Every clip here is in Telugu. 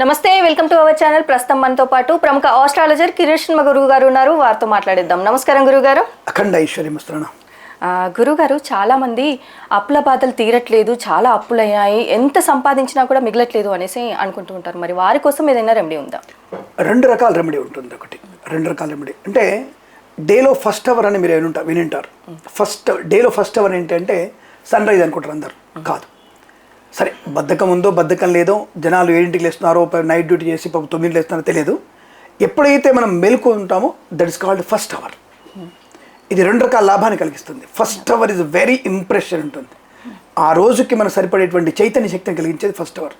నమస్తే వెల్కమ్ టు అవర్ ఛానల్. ప్రస్తుతం మనతో పాటు ప్రముఖ ఆస్ట్రాలజర్ కిరీష్ గురువు గారు ఉన్నారు. వారితో మాట్లాడిద్దాం. నమస్కారం గురువు గారు అఖండ ఐశ్వర్యం ఇస్తున్నాను గురుగారు చాలా మంది అప్పుల బాధలు తీరట్లేదు చాలా అప్పులయ్యాయి. ఎంత సంపాదించినా కూడా మిగలట్లేదు అనేసి అనుకుంటూ ఉంటారు. మరి వారి కోసం ఏదైనా రెమెడీ ఉందా? రెండు రకాల రెమెడీ ఉంటుంది ఒకటి. రెండు రకాల రెమెడీ అంటే డేలో ఫస్ట్ అవర్ అని మీరు ఏనుంటారు వినింటారు. ఫస్ట్ డేలో ఫస్ట్ అవర్ ఏంటంటే సన్ రైజ్ అనుకుంటారు అందరు. కాదు. సరే బద్ధకం ఉందో బద్ధకం లేదో జనాలు ఏడింటికి లేస్తున్నారో నైట్ డ్యూటీ చేసి పాపం తొమ్మిది లేస్తున్నారో తెలియదు. ఎప్పుడైతే మనం మేల్కొని ఉంటామో that is called first hour ఇది రెండు రకాల లాభాన్ని కలిగిస్తుంది. First hour is very impression ఉంటుంది. ఆ రోజుకి మనం సరిపడేటువంటి చైతన్య శక్తిని కలిగించేది ఫస్ట్ అవర్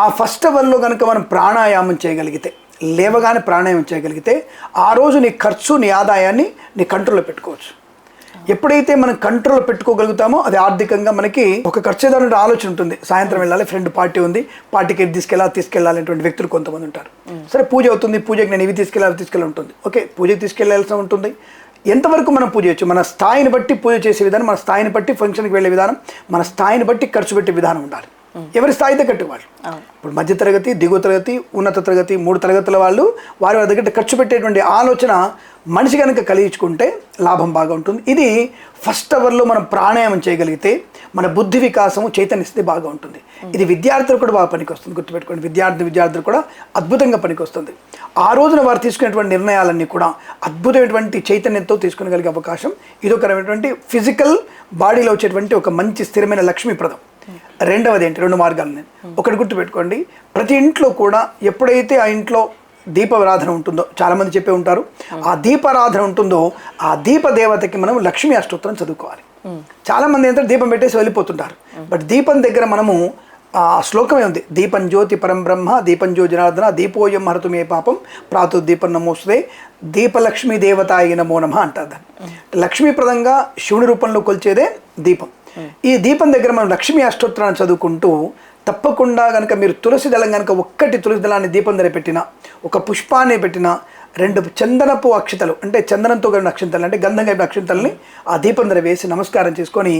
ఆ ఫస్ట్ అవర్లో కనుక మనం ప్రాణాయామం చేయగలిగితే లేవగానే ప్రాణాయామం చేయగలిగితే ఆ రోజు నీ ఖర్చు నీ ఆదాయాన్ని నీ కంట్రోల్లో పెట్టుకోవచ్చు. ఎప్పుడైతే మనం కంట్రోల్ పెట్టుకోగలుగుతామో అది ఆర్థికంగా మనకి ఒక ఖర్చు ఏదైనా ఆలోచన ఉంటుంది. సాయంత్రం వెళ్ళాలి ఫ్రెండ్ పార్టీ ఉంది. పార్టీకి ఇది తీసుకెళ్ళాలి తీసుకెళ్ళాలనేటువంటి వ్యక్తులు కొంతమంది ఉంటారు. సరే పూజ అవుతుంది పూజకి నేను ఇవి తీసుకెళ్ళాలి తీసుకెళ్ళి ఉంటుంది. ఓకే పూజకి తీసుకెళ్ళాల్సి ఉంటుంది. ఎంతవరకు మనం పూజ చేయొచ్చు? మన స్థాయిని బట్టి పూజ చేసే విధానం మన స్థాయిని బట్టి ఫంక్షన్కి వెళ్ళే విధానం మన స్థాయిని బట్టి ఖర్చు పెట్టే విధానం ఉండాలి. ఎవరి స్థాయి తగ్గట్టు వాళ్ళు. ఇప్పుడు మధ్య తరగతి దిగువ తరగతి ఉన్నత తరగతి మూడు తరగతుల వాళ్ళు వారి వారి దగ్గర ఖర్చు పెట్టేటువంటి ఆలోచన మనిషి కనుక కలిగించుకుంటే లాభం బాగా ఉంటుంది. ఇది ఫస్ట్ అవర్లో మనం ప్రాణాయామం చేయగలిగితే మన బుద్ధి వికాసము చైతన్య స్థితి బాగా ఉంటుంది. ఇది విద్యార్థులు కూడా బాగా పనికొస్తుంది. గుర్తుపెట్టుకోండి విద్యార్థి విద్యార్థులు కూడా అద్భుతంగా పనికొస్తుంది. ఆ రోజున వారు తీసుకునేటువంటి నిర్ణయాలన్నీ కూడా అద్భుతమైనటువంటి చైతన్యంతో తీసుకునగలిగే అవకాశం ఇది ఒక రకమైనటువంటి ఫిజికల్ బాడీలో వచ్చేటువంటి ఒక మంచి స్థిరమైన లక్ష్మీప్రదం. రెండవది ఏంటి? రెండు మార్గాలు నేను ఒకటి గుర్తుపెట్టుకోండి. ప్రతి ఇంట్లో కూడా ఎప్పుడైతే ఆ ఇంట్లో దీపారాధన ఉంటుందో చాలామంది చెప్పే ఉంటారు ఆ దీపారాధన ఉంటుందో ఆ దీప దేవతకి మనం లక్ష్మీ అష్టోత్తరం చదువుకోవాలి. చాలామంది ఏంటంటే దీపం పెట్టేసి వెళ్ళిపోతుంటారు. బట్ దీపం దగ్గర మనము ఆ శ్లోకమే ఉంది. దీపం జ్యోతి పరం బ్రహ్మ దీపం జ్యో జనార్దన దీపోయం హరతు మే పాపం ప్రాతు దీపం నమోస్తే దీపలక్ష్మీ దేవతాయి నమో నమ అంటారు దాన్ని. లక్ష్మీప్రదంగా శివుని రూపంలో కొలిచేదే దీపం. ఈ దీపం దగ్గర మనం లక్ష్మీ అష్టోత్తరాన్ని చదువుకుంటూ తప్పకుండా కనుక మీరు తులసి దళం కనుక ఒక్కటి తులసి దళాన్ని దీపం దగ్గర పెట్టిన ఒక పుష్పాన్ని పెట్టిన రెండు చందనపు అక్షతలు అంటే చందనంతో కలిగిన అక్షంతలు అంటే గంధం కలిగిన అక్షంతల్ని ఆ దీపం దగ్గర వేసి నమస్కారం చేసుకొని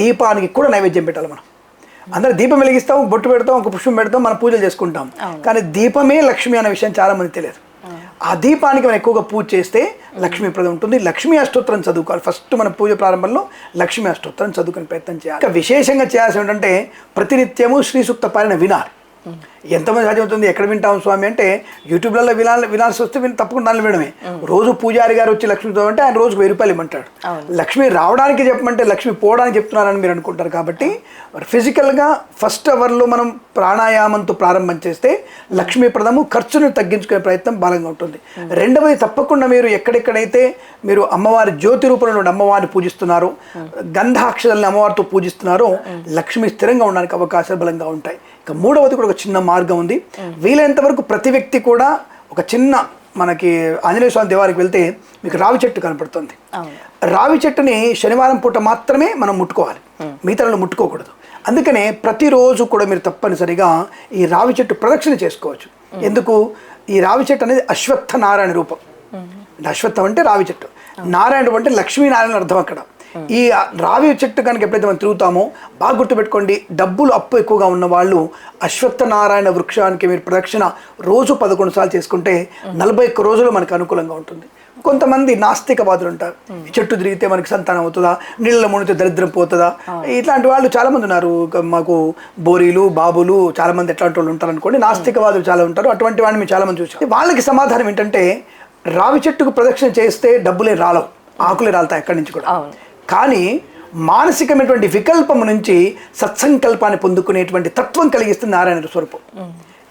దీపానికి కూడా నైవేద్యం పెట్టాలి మనం. అందరూ దీపం వెలిగిస్తాం బొట్టు పెడతాం ఒక పుష్పం పెడతాం మనం పూజలు చేసుకుంటాం. కానీ దీపమే లక్ష్మి అనే విషయం చాలా మంది తెలియదు. ఆ దీపానికి మనం ఎక్కువగా పూజ చేస్తే లక్ష్మీప్రదం ఉంటుంది. లక్ష్మీ అష్టోత్తరం చదువుకోవాలి. ఫస్ట్ మన పూజ ప్రారంభంలో లక్ష్మీ అష్టోత్తరం చదువుకునే ప్రయత్నం చేయాలి. ఇంకా విశేషంగా చేయాల్సి ఏంటంటే ప్రతినిత్యము శ్రీ సూక్త పాలన వినాలి. ఎంతమంది సాధ్యమవుతుంది ఎక్కడ వింటాం స్వామి అంటే యూట్యూబ్లలో వినాలి వినాల్సి వస్తే విని తప్పకుండా దాన్ని వినడమే. రోజు పూజారి గారు వచ్చి లక్ష్మితో అంటే ఆయన రోజుకు వెయ్యి రూపాయలు ఇమ్మంటాడు. లక్ష్మి రావడానికి చెప్పమంటే లక్ష్మి పోవడానికి చెప్తున్నారని మీరు అనుకుంటారు కాబట్టి ఫిజికల్గా ఫస్ట్ అవర్లో మనం ప్రాణాయామంతో ప్రారంభం చేస్తే లక్ష్మీప్రదము ఖర్చును తగ్గించుకునే ప్రయత్నం బలంగా ఉంటుంది. రెండవది తప్పకుండా మీరు ఎక్కడెక్కడైతే మీరు అమ్మవారి జ్యోతి రూపంలో అమ్మవారిని పూజిస్తున్నారో గంధాక్షరాలను అమ్మవారితో పూజిస్తున్నారో లక్ష్మి స్థిరంగా ఉండడానికి అవకాశాలు బలంగా ఉంటాయి. ఇక మూడవది కూడా ఒక చిన్న మార్గం ఉంది. వీలైనంత వరకు ప్రతి వ్యక్తి కూడా ఒక చిన్న మనకి ఆంజనేయ స్వామి దేవాలయకి వెళ్తే మీకు రావి చెట్టు కనపడుతుంది. రావి చెట్టుని శనివారం పూట మాత్రమే మనం ముట్టుకోవాలి. మిగతా ముట్టుకోకూడదు. అందుకనే ప్రతిరోజు కూడా మీరు తప్పనిసరిగా ఈ రావి చెట్టు ప్రదక్షిణ చేసుకోవచ్చు. ఎందుకు? ఈ రావి చెట్టు అనేది అశ్వత్థ నారాయణ రూపం. అశ్వత్థం అంటే రావి చెట్టు. నారాయణ అంటే లక్ష్మీనారాయణ అర్థం అక్కడ. ఈ రావి చెట్టు కనుక ఎప్పుడైతే మనం తిరుగుతామో బాగా గుర్తుపెట్టుకోండి డబ్బులు అప్పు ఎక్కువగా ఉన్న వాళ్ళు అశ్వత్థ నారాయణ వృక్షానికి మీరు ప్రదక్షిణ రోజు పదకొండు సార్లు చేసుకుంటే నలభై ఒక్క రోజులు మనకు అనుకూలంగా ఉంటుంది. కొంతమంది నాస్తికవాదులు ఉంటారు. ఈ చెట్టు తిరిగితే మనకి సంతానం అవుతుందా? నీళ్ళ మునిగితే దరిద్రం పోతుందా? ఇట్లాంటి వాళ్ళు చాలా మంది ఉన్నారు మాకు బోరీలు బాబులు చాలా మంది ఎట్లాంటి వాళ్ళు ఉంటారు అనుకోండి నాస్తికవాదులు చాలా ఉంటారు. అటువంటి వాడిని మేము చాలా మంది చూసాం. వాళ్ళకి సమాధానం ఏంటంటే రావి చెట్టుకు ప్రదక్షిణ చేస్తే డబ్బులే రాలవు. ఆకులే రాలుతాయి ఎక్కడి నుంచి కూడా. కానీ మానసికమైనటువంటి వికల్పం నుంచి సత్సంకల్పాన్ని పొందుకునేటువంటి తత్వం కలిగిస్తుంది నారాయణ స్వరూపం.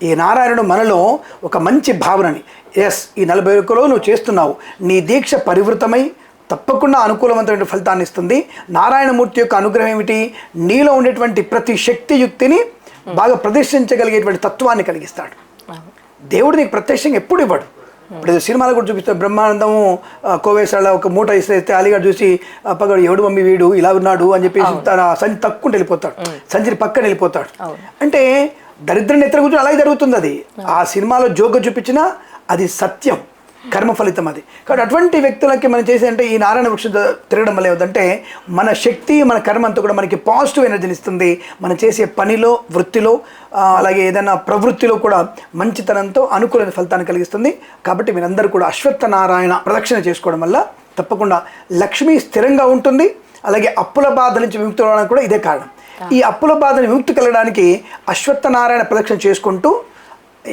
ఈ నారాయణుడు మనలో ఒక మంచి భావనని ఎస్ ఈ నలభై ఒక్క రోజులు నువ్వు చేస్తున్నావు. నీ దీక్ష పరివృతమై తప్పకుండా అనుకూలవంతమైన ఫలితాన్ని ఇస్తుంది. నారాయణమూర్తి యొక్క అనుగ్రహం ఏమిటి? నీలో ఉండేటువంటి ప్రతి శక్తియుక్తిని బాగా ప్రదర్శించగలిగేటువంటి తత్వాన్ని కలిగిస్తాడు. దేవుడు నీకు ప్రత్యక్షంగా ఎప్పుడు ఇవ్వడు. ఇప్పుడు సినిమాలో కూడా చూపిస్తారు. బ్రహ్మానందము ఆ, కోవేశ్వర ఒక మూట ఇస్తే అలీగాడు చూసి "ఆ, పగడు ఎవడు మమ్మీ వీడు? ఇలా ఉన్నాడు? అని చెప్పేసి తన సంచి తక్కువ వెళ్ళిపోతాడు. సంచిని పక్కన వెళ్ళిపోతాడు. అంటే దరిద్రం ఎత్తర కూర్చొని అలాగే జరుగుతుంది అది. ఆ సినిమాలో జోక చూపించినా అది సత్యం. కర్మ ఫలితం అది. కాబట్టి అటువంటి వ్యక్తులకి మనం చేసే అంటే ఈ నారాయణ వృక్షం తిరగడం వల్ల ఏమిటంటే మన శక్తి మన కర్మ అంతా కూడా మనకి పాజిటివ్ ఎనర్జీని ఇస్తుంది. మనం చేసే పనిలో వృత్తిలో అలాగే ఏదైనా ప్రవృత్తిలో కూడా మంచితనంతో అనుకూలమైన ఫలితాన్ని కలిగిస్తుంది. కాబట్టి మీరందరూ కూడా అశ్వత్థ నారాయణ ప్రదక్షిణ చేసుకోవడం వల్ల తప్పకుండా లక్ష్మి స్థిరంగా ఉంటుంది. అలాగే అప్పుల బాధ నుంచి విముక్తి అవడానికి కూడా ఇదే కారణం. ఈ అప్పుల బాధని విముక్తి కలగడానికి అశ్వత్థ నారాయణ ప్రదక్షిణ చేసుకుంటూ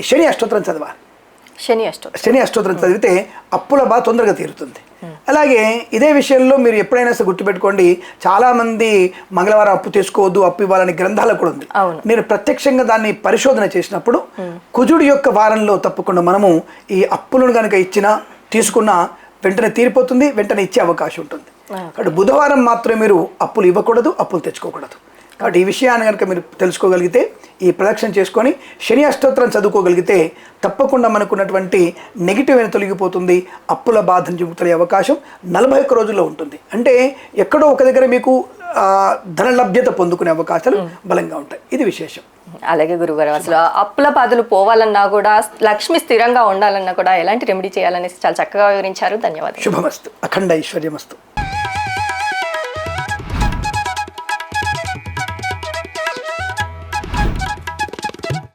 శని అష్టోత్తరం చదవాలి. శని అష్టోత్తరం. శని అష్టోత్తరం చదివితే అప్పుల బాధ తొందరగా తీరుతుంది. అలాగే ఇదే విషయంలో మీరు ఎప్పుడైనా సరే గుర్తుపెట్టుకోండి చాలా మంది మంగళవారం అప్పు తీసుకోవద్దు అప్పు ఇవ్వాలని గ్రంథాలు కూడా ఉంది. నేను ప్రత్యక్షంగా దాన్ని పరిశోధన చేసినప్పుడు కుజుడు యొక్క వారంలో తప్పకుండా మనము ఈ అప్పులను కనుక ఇచ్చినా తీసుకున్నా వెంటనే తీరిపోతుంది వెంటనే ఇచ్చే అవకాశం ఉంటుంది. కాబట్టి బుధవారం మాత్రమే మీరు అప్పులు ఇవ్వకూడదు అప్పులు తెచ్చుకోకూడదు. కాబట్టి ఈ విషయాన్ని కనుక మీరు తెలుసుకోగలిగితే ఈ ప్రదక్షిణ చేసుకొని శని అష్టోత్తరం చదువుకోగలిగితే తప్పకుండా మనకున్నటువంటి నెగిటివ్ అయిన తొలగిపోతుంది అప్పుల బాధ నుంచి విముక్తయ్యే అవకాశం నలభై ఒక్క రోజుల్లో ఉంటుంది. అంటే ఎక్కడో ఒక దగ్గర మీకు ధన లభ్యత పొందుకునే అవకాశాలు బలంగా ఉంటాయి. ఇది విశేషం. అలాగే గురుగారు అసలు అప్పుల బాధలు పోవాలన్నా కూడా లక్ష్మి స్థిరంగా ఉండాలన్నా కూడా ఎలాంటి రెమెడీ చేయాలనేసి చాలా చక్కగా వివరించారు. ధన్యవాదాలు. శుభమస్తు. అఖండ ఐశ్వర్యమస్తు.